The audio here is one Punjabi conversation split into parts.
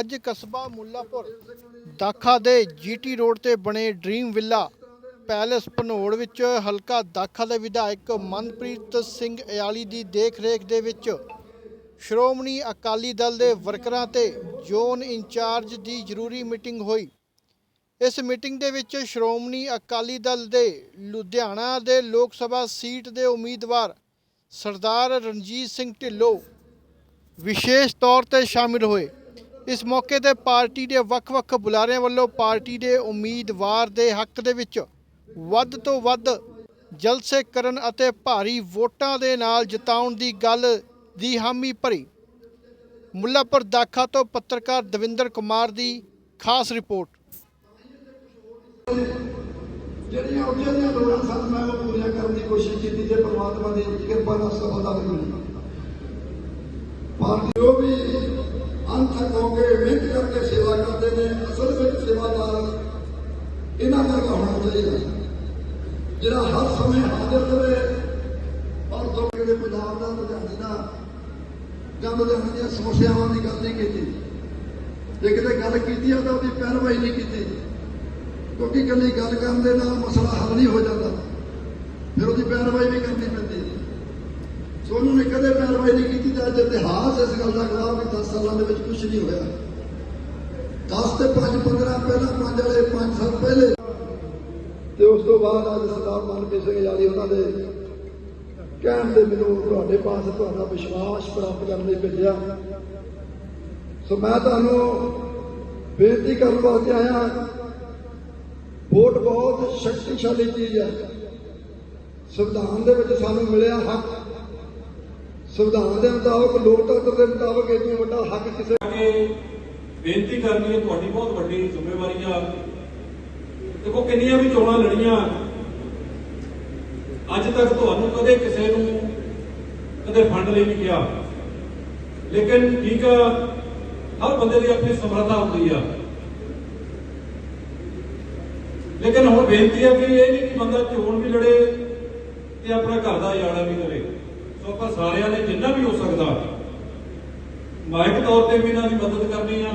ਅੱਜ ਕਸਬਾ ਮੁੱਲਾਪੁਰ ਦਾਖਾ ਦੇ ਜੀਟੀ ਰੋਡ ਤੇ ਬਣੇ ਡ੍ਰੀਮ ਵਿਲਾ ਪੈਲੇਸ ਭਨੋੜ ਵਿੱਚ ਹਲਕਾ ਦਾਖਾ ਦੇ ਵਿਧਾਇਕ ਮਨਪ੍ਰੀਤ ਸਿੰਘ ਇਆਲੀ ਦੀ ਦੇਖ-ਰੇਖ ਦੇ ਵਿੱਚ ਸ਼੍ਰੋਮਣੀ ਅਕਾਲੀ ਦਲ ਦੇ ਵਰਕਰਾਂ ਤੇ ਜ਼ੋਨ ਇੰਚਾਰਜ ਦੀ ਜ਼ਰੂਰੀ ਮੀਟਿੰਗ ਹੋਈ। ਇਸ ਮੀਟਿੰਗ ਦੇ ਵਿੱਚ ਸ਼੍ਰੋਮਣੀ ਅਕਾਲੀ ਦਲ ਦੇ ਲੁਧਿਆਣਾ ਦੇ ਲੋਕ ਸਭਾ ਸੀਟ ਦੇ ਉਮੀਦਵਾਰ ਸਰਦਾਰ ਰਣਜੀਤ ਸਿੰਘ ਢਿੱਲੋਂ ਵਿਸ਼ੇਸ਼ ਤੌਰ ਤੇ ਸ਼ਾਮਿਲ ਹੋਏ। ਇਸ ਮੌਕੇ ਤੇ ਪਾਰਟੀ ਦੇ ਵੱਖ-ਵੱਖ ਬੁਲਾਰਿਆਂ ਵੱਲੋਂ ਪਾਰਟੀ ਦੇ ਉਮੀਦਵਾਰ ਦੇ ਹੱਕ ਦੇ ਵਿੱਚ ਵੱਧ ਤੋਂ ਵੱਧ ਜਲਸੇ ਕਰਨ ਅਤੇ ਭਾਰੀ ਵੋਟਾਂ ਦੇ ਨਾਲ ਜਿਤਾਉਣ ਦੀ ਗੱਲ ਦੀ ਹਾਮੀ ਭਰੀ। ਮੁੱਲਾਪੁਰ ਦਾਖਾ ਤੋਂ ਪੱਤਰਕਾਰ ਦਵਿੰਦਰ ਕੁਮਾਰ ਦੀ ਖਾਸ ਰਿਪੋਰਟ। ਜਿਹੜੀਆਂ ਉਹਦੀਆਂ ਲੋੜਾਂ ਸਨ ਮੈਂ ਉਹ ਪੂਰੀਆਂ ਕਰਨ ਦੀ ਕੋਸ਼ਿਸ਼ ਕੀਤੀ ਜੇ ਪ੍ਰਮਾਤਮਾ ਦੀ ਕਿਰਪਾ ਨਾਲ ਸਫਲਤਾ ਮਿਲੀ ਪਾਰਟੀ ਜੋ ਵੀ ਵਰਗਾ ਹੋਣਾ ਜਿਹੜਾ ਹਰ ਸਮੇਂ ਹਾਜ਼ਰ ਰਹੇ ਔਰ ਲੋਕ ਜਿਹੜੇ ਪੰਜਾਬ ਦਾ ਲੁਧਿਆਣੇ ਦਾ, ਜਾਂ ਲੁਧਿਆਣੇ ਦੀਆਂ ਸਮੱਸਿਆਵਾਂ ਦੀ ਗੱਲ ਨਹੀਂ ਕੀਤੀ। ਜੇ ਕਿਤੇ ਗੱਲ ਕੀਤੀ ਆ ਤਾਂ ਉਹਦੀ ਪੈਰਵਾਈ ਨਹੀਂ ਕੀਤੀ। ਕਿਉਂਕਿ ਇਕੱਲੀ ਗੱਲ ਕਰਨ ਦੇ ਨਾਲ ਮਸਲਾ ਹੱਲ ਨਹੀਂ ਹੋ ਜਾਂਦਾ। ਫਿਰ ਉਹਦੀ ਪੈਰਵਾਈ ਵੀ ਕਰਨੀ ਪੈਂਦੀ। ਹੈ ਸੋ ਉਹਨਾਂ ਨੇ ਕਦੇ ਪੈਰਵਾਈ ਨਹੀਂ ਕੀਤੀ ਤਾਂ ਅੱਜ ਇਤਿਹਾਸ ਇਸ ਗੱਲ ਦਾ ਗਵਾਹ ਵੀ 10 ਸਾਲਾਂ ਦੇ ਵਿੱਚ ਕੁਝ ਨਹੀਂ ਹੋਇਆ। 10 ਤੇ 5 15 ਪਹਿਲਾਂ ਪੰਜ ਵਾਲੇ 5 ਸਾਲ ਪਹਿਲੇ ਤੇ ਉਸ ਤੋਂ ਬਾਅਦ ਅੱਜ ਸਰਦਾਰ ਮਨਪ੍ਰੀਤ ਸਿੰਘ ਯਾਰੀ ਉਹਨਾਂ ਦੇ ਕਹਿਣ ਦੇ ਮੈਨੂੰ ਤੁਹਾਡੇ ਪਾਸ ਤੁਹਾਡਾ ਵਿਸ਼ਵਾਸ ਪ੍ਰਾਪਤ ਕਰਨ ਲਈ ਭੇਜਿਆ। ਸੋ ਮੈਂ ਤੁਹਾਨੂੰ ਬੇਨਤੀ ਕਰਨ ਵਾਸਤੇ ਆਇਆ ਵੋਟ ਬਹੁਤ ਸ਼ਕਤੀਸ਼ਾਲੀ ਚੀਜ਼ ਹੈ। ਸੰਵਿਧਾਨ ਦੇ ਵਿੱਚ ਸਾਨੂੰ ਮਿਲਿਆ ਹੱਕ। ਸੰਵਿਧਾਨ ਦੇ ਮੁਤਾਬਕ ਲੋਕਤੰਤਰ ਦੇ ਮੁਤਾਬਕ ਇਹ ਤੋਂ ਵੱਡਾ ਹੱਕ ਕਿਸੇ ਬੇਨਤੀ ਕਰਨੀ ਹੈ, ਤੁਹਾਡੀ ਬਹੁਤ ਵੱਡੀ ਜ਼ਿੰਮੇਵਾਰੀ ਆ। ਦੇਖੋ ਕਿੰਨੀਆਂ ਵੀ ਚੋਣਾਂ ਲੜੀਆਂ। ਅੱਜ ਤੱਕ ਤੁਹਾਨੂੰ ਕਦੇ ਕਿਸੇ ਨੂੰ ਕਦੇ ਫੰਡ ਲਈ ਨਹੀਂ ਕਿਹਾ। ਲੇਕਿਨ ਠੀਕ ਆ, ਹਰ ਬੰਦੇ ਦੀ ਆਪਣੀ ਸਮਰੱਥਾ ਹੁੰਦੀ ਆ। ਲੇਕਿਨ ਹੁਣ ਬੇਨਤੀ ਹੈ ਕਿ ਇਹ ਨਹੀਂ ਕਿ ਬੰਦਾ ਚੋਣ ਵੀ ਲੜੇ ਤੇ ਆਪਣਾ ਘਰ ਦਾ ਯਾੜਾ ਵੀ ਕਰੇ। ਸੋ ਆਪਾਂ ਸਾਰਿਆਂ ਨੇ ਜਿੰਨਾ ਵੀ ਹੋ ਸਕਦਾ ਮਾਇਕ ਤੌਰ ਤੇ ਵੀ ਇਹਨਾਂ ਦੀ ਮਦਦ ਕਰਨੀ ਆ।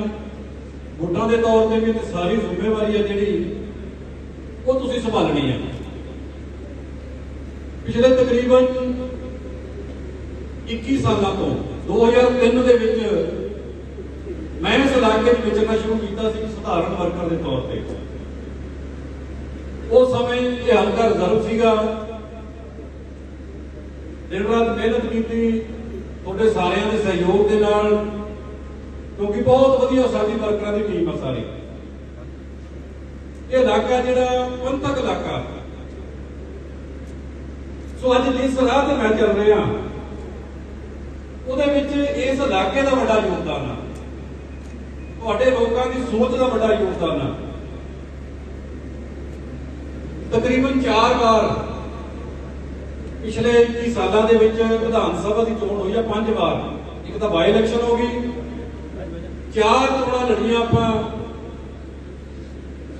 ਵੋਟਾਂ ਦੇ ਤੌਰ ਤੇ ਵੀ ਤੇ ਸਾਰੀ ਜ਼ਿੰਮੇਵਾਰੀ ਆ ਜਿਹੜੀ ਉਹ ਤੁਸੀਂ ਸੰਭਾਲਣੀ ਹੈ ਪਿਛਲੇ ਤਕਰੀਬਨ 21 ਸਾਲਾਂ ਤੋਂ 2003 ਦੇ ਵਿੱਚ ਮੈਂ ਇਸ ਇਲਾਕੇ ਵਿੱਚ ਵਿਚਰਨਾ ਸ਼ੁਰੂ ਕੀਤਾ ਸੀ ਸਧਾਰਨ ਵਰਕਰ ਦੇ ਤੌਰ ਤੇ। ਉਸ ਸਮੇਂ ਇਹ ਹਲਕਾ ਰਿਜ਼ਰਵ ਸੀਗਾ। ਦਿਨ ਰਾਤ ਮਿਹਨਤ ਕੀਤੀ, ਤੁਹਾਡੇ ਸਾਰਿਆਂ ਦੇ ਸਹਿਯੋਗ ਦੇ ਨਾਲ, ਕਿਉਂਕਿ ਬਹੁਤ ਵਧੀਆ ਸਾਡੀ ਵਰਕਰਾਂ ਦੀ ਟੀਮ ਆ ਸਾਰੀ। ਇਹ ਇਲਾਕਾ ਜਿਹੜਾ ਪੰਥਕ ਇਲਾਕਾ। ਸੋ ਅੱਜ ਜਿਸ ਰਾਹ ਤੇ ਮੈਂ ਚੱਲ ਰਿਹਾ, ਉਹਦੇ ਵਿੱਚ ਇਸ ਇਲਾਕੇ ਦਾ ਵੱਡਾ ਯੋਗਦਾਨ ਆ। ਤੁਹਾਡੇ ਲੋਕਾਂ ਦੀ ਸੋਚ ਦਾ ਵੱਡਾ ਯੋਗਦਾਨ ਆ। ਤਕਰੀਬਨ 4 ਵਾਰ ਪਿਛਲੇ 21 ਸਾਲਾਂ ਦੇ ਵਿੱਚ ਵਿਧਾਨ ਸਭਾ ਦੀ ਚੋਣ ਹੋਈ ਆ, ਪੰਜ ਵਾਰ। ਇੱਕ ਤਾਂ ਬਾਈ ਇਲੈਕਸ਼ਨ ਹੋ ਗਈ। ਚਾਰ ਚੋਣਾਂ ਲੜੀਆਂ ਆਪਾਂ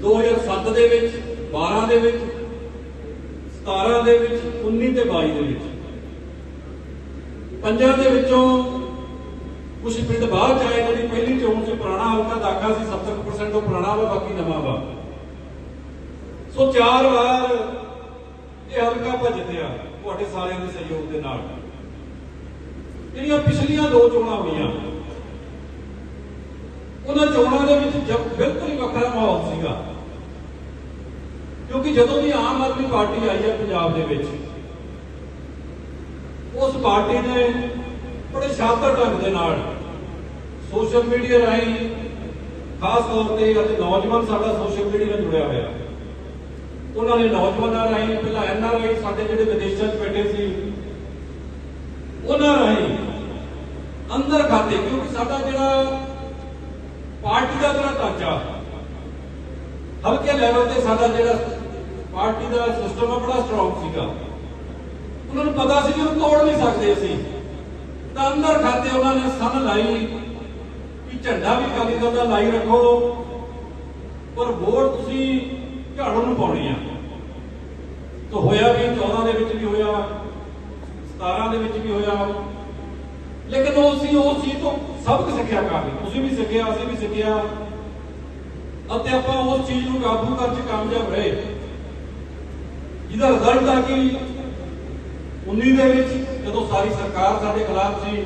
2007 ਦੇ ਵਿੱਚ 12 ਦੇ ਵਿੱਚ 17 ਦੇ ਵਿੱਚ 19 ਤੇ 22 ਦੇ ਵਿੱਚ। ਪੰਜਾਂ ਦੇ ਵਿੱਚੋਂ ਕੁਝ ਪਿੰਡ ਬਾਹਰ ਚ ਆਏ ਜਿਹੜੀ ਪਹਿਲੀ ਚੋਣ 'ਚ ਪੁਰਾਣਾ ਹਲਕਾ ਦਾਖਾ ਸੀ 70% ਉਹ ਪੁਰਾਣਾ ਵਾ, ਬਾਕੀ ਨਵਾਂ ਵਾ। ਸੋ ਚਾਰ ਵਾਰ ਇਹ ਹਲਕਾ ਭੱਜਦੇ ਆ ਤੁਹਾਡੇ ਸਾਰਿਆਂ ਦੇ ਸਹਿਯੋਗ ਦੇ ਨਾਲ। ਜਿਹੜੀਆਂ ਪਿਛਲੀਆਂ ਦੋ ਚੋਣਾਂ ਹੋਈਆਂ, ਉਹਨਾਂ ਚੋਣਾਂ ਦੇ ਵਿੱਚ ਜਬ ਬਿਲਕੁਲ ਹੀ ਵੱਖਰਾ ਮਾਹੌਲ ਸੀਗਾ ਕਿਉਂਕਿ ਜਦੋਂ ਦੀ ਆਮ ਆਦਮੀ ਪਾਰਟੀ ਆਈ ਹੈ ਪੰਜਾਬ ਦੇ ਵਿੱਚ, ਉਸ ਪਾਰਟੀ ਨੇ ਬੜੇ ਸ਼ਾਨਦਾਰ ਢੰਗ ਦੇ ਨਾਲ ਸੋਸ਼ਲ ਮੀਡੀਆ ਰਾਹੀਂ ਖਾਸ ਤੌਰ ਤੇ ਅੱਜ ਨੌਜਵਾਨ ਸਾਡਾ ਸੋਸ਼ਲ ਮੀਡੀਆ ਨਾਲ ਜੁੜਿਆ ਹੋਇਆ। ਉਹਨਾਂ ਨੇ ਨੌਜਵਾਨਾਂ ਰਾਹੀਂ, ਪਹਿਲਾਂ ਐਨਆਰਆਈ ਸਾਡੇ ਜਿਹੜੇ ਵਿਦੇਸ਼ਾਂ 'ਚ ਬੈਠੇ ਸੀ, ਉਹਨਾਂ ਰਾਹੀਂ ਅੰਦਰ ਖਾਤੇ ਕਿਉਂਕਿ ਸਾਡਾ ਜਿਹੜਾ ਪਾਰਟੀ ਦਾ ਜਿਹੜਾ ਢਾਂਚਾ, ਹਲਕੇ ਲੈਵਲ ਤੇ ਸਾਡਾ ਜਿਹੜਾ ਪਾਰਟੀ ਦਾ ਸਿਸਟਮ ਆ ਬੜਾ ਸਟਰੋਂਗ ਸੀਗਾ। ਉਹਨਾਂ ਨੂੰ ਪਤਾ ਸੀ ਕਿ ਉਹ ਤੋੜ ਨਹੀਂ ਸਕਦੇ ਅਸੀਂ। ਤਾਂ ਅੰਦਰ ਖਾਤੇ ਉਹਨਾਂ ਨੇ ਸੰਨ ਲਾਈ ਕਿ ਝੰਡਾ ਵੀ ਅਕਾਲੀ ਦਲ ਦਾ ਲਾਈ ਰੱਖੋ। ਪਰ ਵੋਟ ਤੁਸੀਂ ਝਾੜੂ ਨੂੰ ਪਾਉਣੀ ਆ। ਤਾਂ ਹੋਇਆ ਵੀ 14 ਦੇ ਵਿੱਚ ਵੀ ਹੋਇਆ 17 ਦੇ ਵਿੱਚ ਵੀ ਹੋਇਆ। ਲੇਕਿਨ ਉਹ ਸੀ, ਉਹ ਚੀਜ਼ ਤੋਂ ਸਬਕ ਸਿੱਖਿਆ ਕਾਫੀ। ਤੁਸੀਂ ਵੀ ਸਿੱਖਿਆ, ਅਸੀਂ ਵੀ ਸਿੱਖਿਆ। ਅਤੇ ਆਪਾਂ ਉਸ ਚੀਜ਼ ਨੂੰ ਕਾਬੂ ਕਰਨ 'ਚ ਕਾਮਯਾਬ ਰਹੇ। ਜਿਹਦਾ ਰਿਜ਼ਲਟ ਆ ਕਿ 19 ਦੇ ਵਿੱਚ ਜਦੋਂ ਸਾਰੀ ਸਰਕਾਰ ਸਾਡੇ ਖਿਲਾਫ ਸੀ,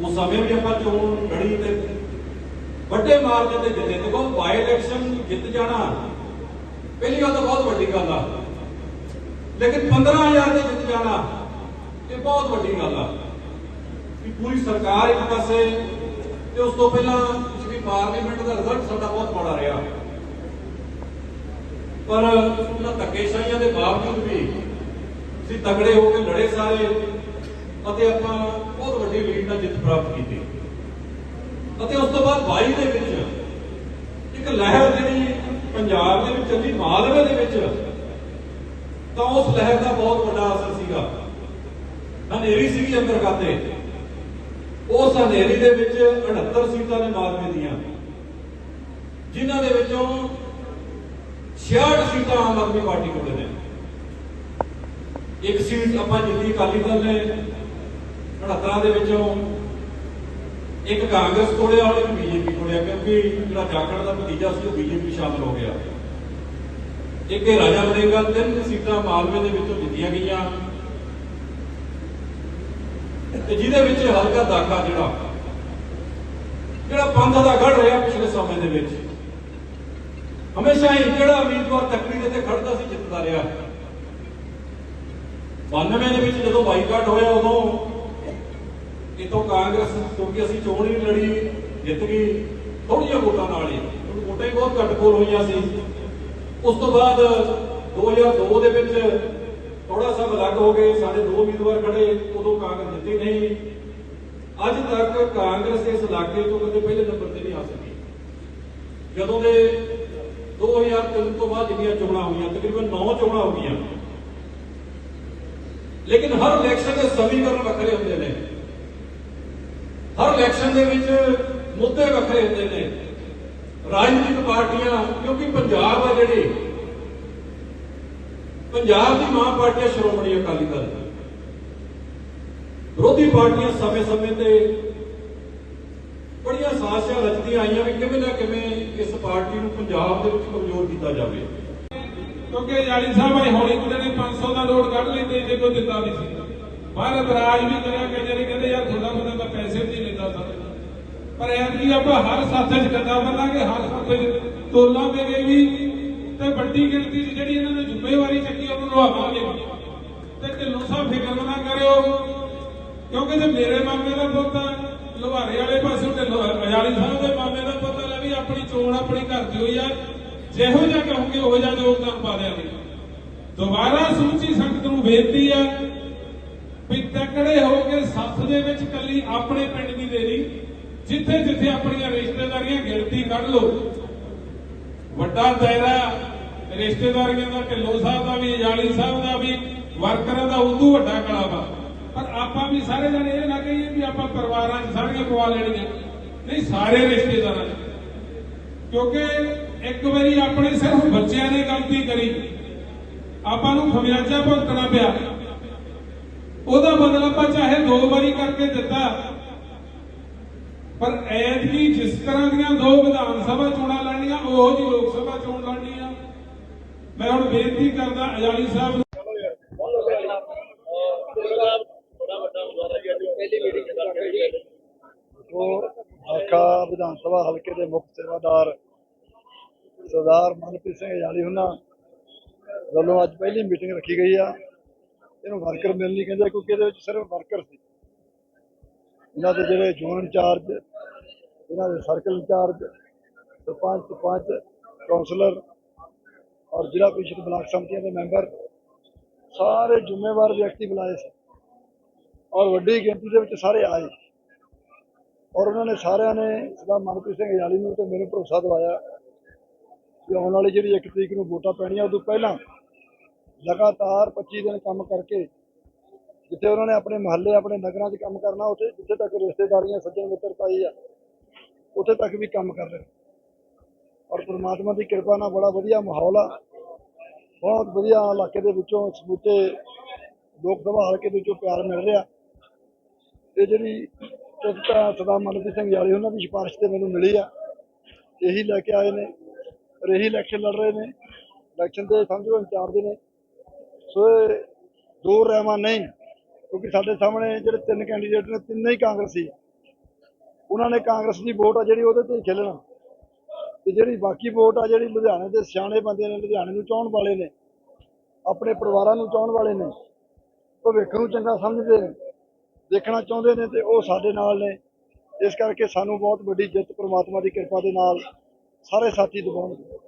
ਉਸ ਸਮੇਂ ਵੀ ਆਪਾਂ ਚੋਣ ਲੜੀ ਤੇ ਵੱਡੇ ਮਾਰਜਨ ਤੇ ਜਿੱਤੇ ਦੇਖੋ ਬਾਈ ਇਲੈਕਸ਼ਨ ਜਿੱਤ ਜਾਣਾ। ਪਹਿਲੀ ਗੱਲ ਤਾਂ ਬਹੁਤ ਵੱਡੀ ਗੱਲ ਆ। ਲੇਕਿਨ 15000 ਤੇ ਜਿੱਤ ਜਾਣਾ ਇਹ ਬਹੁਤ ਵੱਡੀ ਗੱਲ ਆ। ਕਿ ਪੂਰੀ ਸਰਕਾਰ ਇੱਕ ਪਾਸੇ ਤੇ ਉਸ ਤੋਂ ਪਹਿਲਾਂ ਪਿਛਲੀ ਪਾਰਲੀਮੈਂਟ ਦਾ ਰਿਜ਼ਲਟ ਸਾਡਾ ਬਹੁਤ ਮਾੜਾ ਰਿਹਾ। ਪਰ ਉਹਨਾਂ ਧੱਕੇਸ਼ਾਹੀਆਂ ਦੇ ਬਾਵਜੂਦ ਵੀ ਅਸੀਂ ਤਗੜੇ ਹੋ ਕੇ ਲੜੇ ਸਾਰੇ ਅਤੇ ਆਪਾਂ ਬਹੁਤ ਵੱਡੀ ਲੀਡ ਨਾਲ ਜਿੱਤ ਪ੍ਰਾਪਤ ਕੀਤੀ। ਅਤੇ ਉਸ ਤੋਂ ਬਾਅਦ 22 ਦੇ ਵਿੱਚ ਇੱਕ ਲਹਿਰ ਜਿਹੜੀ ਪੰਜਾਬ ਦੇ ਵਿੱਚ ਚੱਲੀ, ਮਾਲਵੇ ਦੇ ਵਿੱਚ, ਤਾਂ ਉਸ ਲਹਿਰ ਦਾ ਬਹੁਤ ਵੱਡਾ ਅਸਰ ਸੀਗਾ। ਹਨੇਰੀ ਸੀਗੀ ਅੰਦਰ ਖਾਤੇ ਉਸ ਹਨੇਰੀ ਦੇ ਵਿੱਚ 68 ਸੀਟਾਂ ਨੇ ਮਾਲਵੇ ਦੀਆਂ। ਜਿਨ੍ਹਾਂ ਦੇ ਵਿੱਚੋਂ 66 ਸੀਟਾਂ ਆਮ ਆਦਮੀ ਪਾਰਟੀ ਕੋਲ ਨੇ। ਇੱਕ ਸੀਟ ਆਪਾਂ ਜਿੱਤੀ ਅਕਾਲੀ ਦਲ ਨੇ 78 ਦੇ ਵਿੱਚੋਂ। ਇੱਕ ਕਾਂਗਰਸ ਕੋਲੇ ਔਰ ਇੱਕ ਬੀਜੇਪੀ ਕੋਲੇ ਕਿਉਂਕਿ ਜਿਹੜਾ ਜਾਖੜ ਦਾ ਨਤੀਜਾ ਸੀ ਉਹ ਬੀਜੇਪੀ ਸ਼ਾਮਲ ਹੋ ਗਿਆ। ਇੱਕ ਇਹ ਰਾਜਾ ਵੜੇਗਾ, ਤਿੰਨ ਸੀਟਾਂ ਮਾਲਵੇ ਦੇ ਵਿੱਚੋਂ ਜਿੱਤੀਆਂ ਗਈਆਂ। ਤੇ ਜਿਹਦੇ ਵਿੱਚ ਹਲਕਾ ਦਾਖਾ ਜਿਹੜਾ ਜਿਹੜਾ ਪੰਥ ਦਾ ਗੜ ਰਿਹਾ ਪਿਛਲੇ ਸਮੇਂ ਦੇ ਵਿੱਚ। ਹਮੇਸ਼ਾ ਹੀ ਜਿਹੜਾ ਉਮੀਦਵਾਰ ਤਕੜੀ ਦੇ ਤੇ ਖੜਦਾ ਸੀ, ਜਿੱਤਦਾ ਰਿਹਾ। 92 ਦੇ ਵਿੱਚ ਜਦੋਂ ਬਾਈਕਾਟ ਹੋਇਆ ਉਦੋਂ ਇਤੋਂ ਕਾਂਗਰਸ ਕਿਉਂਕਿ ਅਸੀਂ ਚੋਣ ਹੀ ਲੜੀ, ਜਿੱਤ ਗਈ। ਥੋੜੀਆਂ ਵੋਟਾਂ ਨਾਲ ਹੀ। ਵੋਟਾਂ ਹੀ ਬਹੁਤ ਘੱਟ ਕੋਲ ਹੋਈਆਂ ਸੀ। ਉਸ ਤੋਂ ਬਾਅਦ 2002 ਦੇ ਵਿੱਚ ਥੋੜਾ ਸਭ ਅਲੱਗ ਹੋ ਗਏ। ਸਾਡੇ ਦੋ ਉਮੀਦਵਾਰ ਖੜੇ ਉਦੋਂ ਕਾਂਗਰਸ ਜਿੱਤੀ ਨਹੀਂ। ਅੱਜ ਤੱਕ ਕਾਂਗਰਸ ਇਸ ਇਲਾਕੇ ਤੋਂ ਕਦੇ ਪਹਿਲੇ ਨੰਬਰ ਤੇ ਨਹੀਂ ਆ ਸਕੀ। ਜਦੋਂ ਦੇ 2003 ਤੋਂ ਬਾਅਦ ਜਿਹੜੀਆਂ ਚੋਣਾਂ ਹੋਈਆਂ, ਤਕਰੀਬਨ 9 ਚੋਣਾਂ ਹੋ ਗਈਆਂ। ਲੇਕਿਨ ਹਰ ਇਲੈਕਸ਼ਨ ਦੇ ਸਮੀਕਰਨ ਵੱਖਰੇ ਹੁੰਦੇ ਨੇ। ਹਰ ਇਲੈਕਸ਼ਨ ਦੇ ਵਿੱਚ ਮੁੱਦੇ ਵੱਖਰੇ ਹੁੰਦੇ ਨੇ। ਰਾਜਨੀਤਿਕ ਪਾਰਟੀਆਂ, ਕਿਉਂਕਿ ਪੰਜਾਬ ਆ ਜਿਹੜੇ, ਪੰਜਾਬ ਦੀ ਮਾਂ ਪਾਰਟੀ ਹੈ ਸ਼੍ਰੋਮਣੀ ਅਕਾਲੀ ਦਲ। ਵਿਰੋਧੀ ਪਾਰਟੀਆਂ ਸਮੇਂ-ਸਮੇਂ ਤੇ ਬੜੀਆਂ ਸਾਜ਼ਿਸ਼ਾਂ ਰਚਦੀਆਂ ਆਈਆਂ ਵੀ ਕਿਵੇਂ ਨਾ ਕਿਵੇਂ ਇਸ ਪਾਰਟੀ ਨੂੰ ਪੰਜਾਬ ਦੇ ਵਿੱਚ ਕਮਜ਼ੋਰ ਕੀਤਾ ਜਾਵੇ। ਕਿਉਂਕਿ ਜਾਲੀ ਸਾਹਿਬ ਨੇ ਹੌਲੀ ਕੁੜੇ ਨੇ 500 ਦਾ ਨੋਟ ਕੱਢ ਲੈਂਦੇ ਜੇ ਕੋਈ ਦਿੰਦਾ ਨਹੀਂ ਸੀ। ਬਾਹਰ ਇਤਰਾਜ਼ ਵੀ ਕਰਿਆ ਕਿ ਜਿਹੜੇ ਕਹਿੰਦੇ ਯਾਰ ਥੋੜਾ ਬੰਦਾ ਤਾਂ ਪੈਸੇ ਵੀ ਨਹੀਂ ਲੈਂਦਾ ਸਾਡੇ ਪਰ ਐਤਕੀ ਆਪਾਂ ਹਰ ਸਾਥੇ 'ਚ ਗੱਦਾ ਬੰਨਾਂਗੇ ਹਰ ਸਾਥੇ 'ਚ ਤੋਲਾਂਗੇ ਵੀ ਤੇ ਵੱਡੀ ਗਿਣਤੀ 'ਚ ਜਿਹੜੀ ਇਹਨਾਂ ਨੇ ਜ਼ਿੰਮੇਵਾਰੀ ਚੱਕੀ ਉਹਨੂੰ ਨਿਭਾਵਾਂਗੇ ਤੇ ਢਿੱਲੋਂ ਸਾਹਿਬ ਫਿਕਰ ਨਾ ਕਰਿਓ ਕਿਉਂਕਿ ਜੇ ਮੇਰੇ ਮਾਮੇ ਦਾ ਪੁੱਤ ਆ, ਲੁਹਾਰੇ ਵਾਲੇ ਪਾਸੇ ਢਿੱਲੋਂ ਅਜਾਲੀ ਸਾਹਿਬ ਦੇ ਮਾਮੇ ਦਾ ਪਤਾ ਲੈ ਵੀ ਆਪਣੀ ਚੋਣ ਆਪਣੀ ਘਰ ਦੀ ਹੋਈ ਆ। ਜਿਹੋ ਜਿਹਾ ਕਹੋਗੇ, ਉਹ ਜਿਹਾ ਯੋਗਦਾਨ ਪਾ ਦਿਆਂਗੇ। ਦੁਬਾਰਾ ਸੂਚੀ ਸੰਗਤ ਨੂੰ ਬੇਨਤੀ ਆ ਵੀ ਤਕੜੇ ਹੋ ਕੇ ਸੱਥ ਦੇ ਵਿੱਚ ਕੱਲੀ ਆਪਣੇ ਪਿੰਡ ਦੀ ਦੇਰੀ, ਜਿੱਥੇ ਜਿੱਥੇ ਆਪਣੀਆਂ ਰਿਸ਼ਤੇਦਾਰੀਆਂ ਗਿਣਤੀ ਕੱਢ ਲਓ। ਵੱਡਾ ਦਾਇਰਾ ਰਿਸ਼ਤੇਦਾਰੀਆਂ ਦਾ, ਢਿੱਲੋਂ ਸਾਹਿਬ ਦਾ ਵੀ ਜਾਲੀ ਸਾਹਿਬ ਦਾ ਵੀ, ਵਰਕਰਾਂ ਦਾ, ਉਦੋਂ ਵੱਡਾ ਕਲਾ ਵਾ ਪਰ ਆਪਾਂ ਵੀ ਸਾਰੇ ਜਣੇ ਇਹ ਨਾ ਕਹੀਏ ਵੀ ਆਪਾਂ ਪਰਿਵਾਰਾਂ 'ਚ ਸਾਰੀਆਂ ਪਵਾ ਲੈਣੀਆਂ। ਨਹੀਂ, ਸਾਰੇ ਰਿਸ਼ਤੇਦਾਰਾਂ 'ਚ। ਕਿਉਂਕਿ ਇੱਕ ਵਾਰੀ ਆਪਣੇ ਸਿਰਫ ਬੱਚਿਆਂ ਨੇ ਗਲਤੀ ਕਰੀ। ਆਪਾਂ ਨੂੰ ਖਮਿਆਜਾ ਭੁਗਤਣਾ ਪਿਆ। ਉਹਦਾ ਬਦਲਾ ਆਪਾਂ ਚਾਹੇ ਦੋ ਵਾਰੀ ਕਰਕੇ ਦਿੱਤਾ। ਪਰ ਐਤਕੀ ਜਿਸ ਤਰ੍ਹਾਂ ਦੀਆਂ ਦੋ ਵਿਧਾਨ ਸਭਾ ਚੋਣਾਂ ਲੜਨੀਆਂ, ਉਹੋ ਜੀ ਲੋਕ ਸਭਾ ਚੋਣ ਲੜਨੀ ਆ ਮੈਂ ਹੁਣ ਬੇਨਤੀ ਕਰਦਾ, ਅਜਾਲੀ ਸਾਹਿਬ ਨੂੰ ਉਹ ਹਲਕਾ ਵਿਧਾਨ ਸਭਾ ਹਲਕੇ ਦੇ ਮੁੱਖ ਸੇਵਾਦਾਰ ਸਰਦਾਰ ਮਨਪ੍ਰੀਤ ਸਿੰਘ ਯਾਲੀ ਹੁਣਾ ਵੱਲੋਂ ਅੱਜ ਪਹਿਲੀ ਮੀਟਿੰਗ ਰੱਖੀ ਗਈ ਆ। ਇਹਨੂੰ ਵਰਕਰ ਮਿਲ ਨਹੀਂ ਕਹਿੰਦੇ ਕਿਉਂਕਿ ਇਹਦੇ ਵਿੱਚ ਸਿਰਫ ਵਰਕਰ ਸੀ। ਇਹਨਾਂ ਦੇ ਜਿਹੜੇ ਜ਼ੋਨ ਇੰਚਾਰਜ, ਇਹਨਾਂ ਦੇ circle incharge, sarpanch, panch councillor ਔਰ ਜ਼ਿਲ੍ਹਾ ਪ੍ਰੀਸ਼ਦ ਬਲਾਕ ਸਮਤੀਆਂ ਦੇ ਮੈਂਬਰ ਸਾਰੇ ਜ਼ਿੰਮੇਵਾਰ ਵਿਅਕਤੀ ਬੁਲਾਏ ਸੀ। ਔਰ ਵੱਡੀ ਗਿਣਤੀ ਦੇ ਵਿੱਚ ਸਾਰੇ ਆਏ। ਔਰ ਉਹਨਾਂ ਨੇ ਸਾਰਿਆਂ ਨੇ ਸਦਾ ਮਨਪ੍ਰੀਤ ਸਿੰਘ ਯਾਲੀ ਨੂੰ ਤੇ ਮੈਨੂੰ ਭਰੋਸਾ ਦਿਵਾਇਆ ਕਿ ਆਉਣ ਵਾਲੀ ਜਿਹੜੀ 1 ਤਰੀਕ ਨੂੰ ਵੋਟਾਂ ਪੈਣੀਆਂ ਉਦੋਂ ਪਹਿਲਾਂ ਲਗਾਤਾਰ 25 ਦਿਨ ਕੰਮ ਕਰਕੇ ਜਿੱਥੇ ਉਹਨਾਂ ਨੇ ਆਪਣੇ ਮਹੱਲੇ, ਆਪਣੇ ਨਗਰਾਂ 'ਚ ਕੰਮ ਕਰਨਾ, ਉੱਥੇ ਜਿੱਥੇ ਤੱਕ ਰਿਸ਼ਤੇਦਾਰੀਆਂ ਸੱਜਣ ਮਿੱਤਰ ਪਾਈ ਆ, ਉੱਥੇ ਤੱਕ ਵੀ ਕੰਮ ਕਰ ਰਹੇ ਔਰ ਪ੍ਰਮਾਤਮਾ ਦੀ ਕਿਰਪਾ ਨਾਲ ਬੜਾ ਵਧੀਆ ਮਾਹੌਲ ਆ। ਬਹੁਤ ਵਧੀਆ ਇਲਾਕੇ ਦੇ ਵਿੱਚੋਂ ਸਮੁੱਚੇ ਲੋਕ ਸਭਾ ਹਲਕੇ ਦੇ ਵਿੱਚੋਂ ਪਿਆਰ ਮਿਲ ਰਿਹਾ। ਇਹ ਜਿਹੜੀ ਟਿਕਟ ਸਰਦਾਰ ਮਨਪ੍ਰੀਤ ਸਿੰਘ ਯਾਲੀ ਉਹਨਾਂ ਦੀ ਸਿਫਾਰਿਸ਼ ਤੇ ਮੈਨੂੰ ਮਿਲੀ ਆ। ਇਹੀ ਲੈ ਕੇ ਆਏ ਨੇ, ਔਰ ਇਹੀ ਇਲੈਕਸ਼ਨ ਲੜ ਰਹੇ ਨੇ। ਇਲੈਕਸ਼ਨ ਦੇ ਸਮਝੋ ਇੰਚਾਰਜ ਨੇ ਸੋ ਇਹ ਦੋ ਰਹਿਮਾ ਨਹੀਂ, ਕਿਉਂਕਿ ਸਾਡੇ ਸਾਹਮਣੇ ਜਿਹੜੇ ਤਿੰਨ ਕੈਂਡੀਡੇਟ ਨੇ, ਤਿੰਨੇ ਹੀ ਕਾਂਗਰਸੀ ਉਹਨਾਂ ਨੇ ਕਾਂਗਰਸ ਦੀ ਵੋਟ ਆ ਜਿਹੜੀ ਉਹਦੇ ਤੇ ਹੀ ਖੇਲਣਾ। ਤੇ ਜਿਹੜੀ ਬਾਕੀ ਵੋਟ ਆ ਜਿਹੜੀ ਲੁਧਿਆਣੇ ਦੇ ਸਿਆਣੇ ਬੰਦੇ ਨੇ, ਲੁਧਿਆਣੇ ਨੂੰ ਚਾਹਣ ਵਾਲੇ ਨੇ, ਆਪਣੇ ਪਰਿਵਾਰਾਂ ਨੂੰ ਚਾਹਣ ਵਾਲੇ ਨੇ, ਭਵਿੱਖ ਨੂੰ ਚੰਗਾ ਸਮਝਦੇ ਨੇ ਦੇਖਣਾ ਚਾਹੁੰਦੇ ਨੇ ਤੇ ਉਹ ਸਾਡੇ ਨਾਲ ਨੇ। ਇਸ ਕਰਕੇ ਸਾਨੂੰ ਬਹੁਤ ਵੱਡੀ ਜਿੱਤ ਪ੍ਰਮਾਤਮਾ ਦੀ ਕਿਰਪਾ ਦੇ ਨਾਲ ਸਾਰੇ ਸਾਥੀ ਦਿਵਾਉਣਗੇ